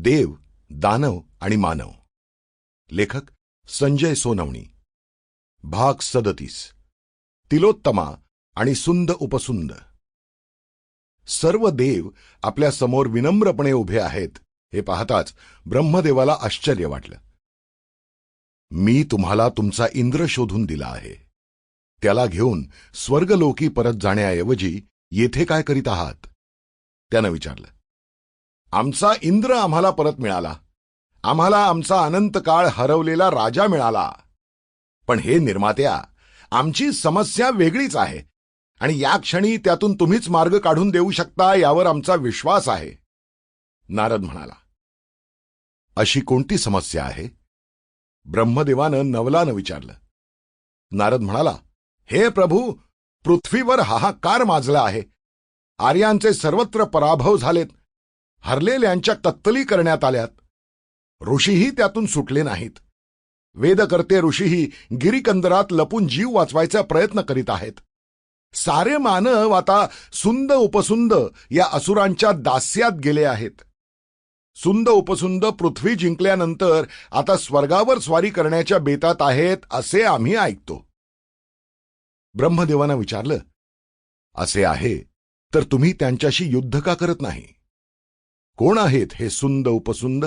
देव दानव आणि मानव. लेखक संजय सोनवणी. भाग सदतीस. तिलोत्तमा आणि सुंद उपसुंद. सर्व देव आपल्यासमोर विनम्रपणे उभे आहेत हे पाहताच ब्रह्मदेवाला आश्चर्य वाटलं. मी तुम्हाला तुमचा इंद्र शोधून दिला आहे. त्याला घेऊन स्वर्गलोकी परत जाण्याऐवजी येथे काय करीत आहात? त्यानं विचारलं. आमचा इंद्र आम्हाला परत मिळाला. आम्हाला आमचा अनंत काळ हरवलेला राजा मिळाला. पण हे निर्मात्या आमची समस्या वेगळीच आहे आणि या क्षणी त्यातून तुम्हीच मार्ग काढून देऊ शकता यावर आमचा विश्वास आहे. नारद म्हणाला अशी कोणती समस्या आहे? ब्रह्मदेवानं नवलानं विचारलं. नारद म्हणाला हे प्रभू पृथ्वीवर हाहाकार माजला आहे. आर्यांचे सर्वत्र पराभव झालेत. हरलेल्यांच्या कत्तली करण्यात आल्यात. ऋषीही त्यातून सुटले नाहीत. वेदकर्ते ऋषीही गिरीकंदरात लपून जीव वाचवायचा प्रयत्न करीत आहेत. सारे मानव आता सुंद उपसुंद या असुरांच्या दास्यात गेले आहेत. सुंद उपसुंद पृथ्वी जिंकल्यानंतर आता स्वर्गावर स्वारी करण्याच्या बेतात आहेत असे आम्ही ऐकतो. ब्रह्मदेवानं विचारलं असे आहे तर तुम्ही त्यांच्याशी युद्ध का करत नाही? कोण आहेत हे सुंद उपसुंद?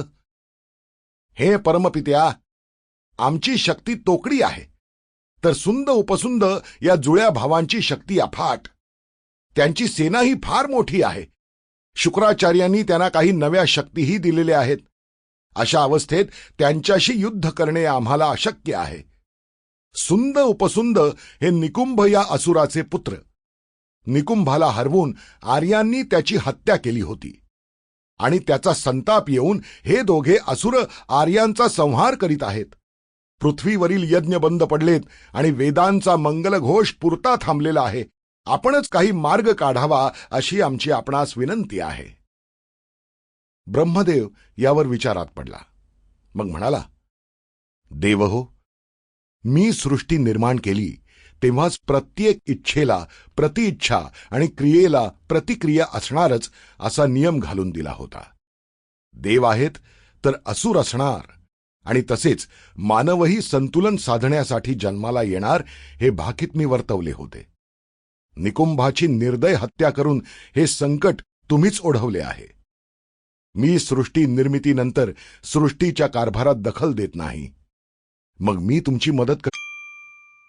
हे परमपित्या आमची शक्ती तोकडी आहे. तर सुंद उपसुंद या जुळ्या भावांची शक्ती अफाट. त्यांची सेनाही फार मोठी आहे. शुक्राचार्यांनी त्यांना काही नव्या शक्तीही दिलेल्या आहेत. अशा अवस्थेत त्यांच्याशी युद्ध करणे आम्हाला अशक्य आहे. सुंद उपसुंद हे निकुंभ या असुराचे पुत्र. निकुंभाला हरवून आर्यांनी त्याची हत्या केली होती. आणि त्याचा संताप येऊन हे दोघे असुर आर्यांचा संहार करीत आहेत. पृथ्वीवरील यज्ञ बंद पडलेत आणि वेदांचा मंगलघोष पुरता थांबलेला आहे. आपणच काही मार्ग काढावा अशी आमची आपणास विनंती आहे. ब्रह्मदेव यावर विचारात पडला. मग म्हणाला देव हो मी सृष्टी निर्माण केली तेव्हाच प्रत्येक इच्छेला प्रतिइच्छा आणि क्रियेला प्रतिक्रिया असणारच असा नियम घालून दिला होता. देव आहेत तर असुर असणार. आणि तसेच मानवही संतुलन साधण्यासाठी जन्माला येणार हे भाकीत मी वर्तवले होते. निकुंभाची निर्दय हत्या करून हे संकट तुम्हीच ओढवले आहे. मी सृष्टी निर्मितीनंतर सृष्टीच्या कारभारात दखल देत नाही. मग मी तुमची मदत कर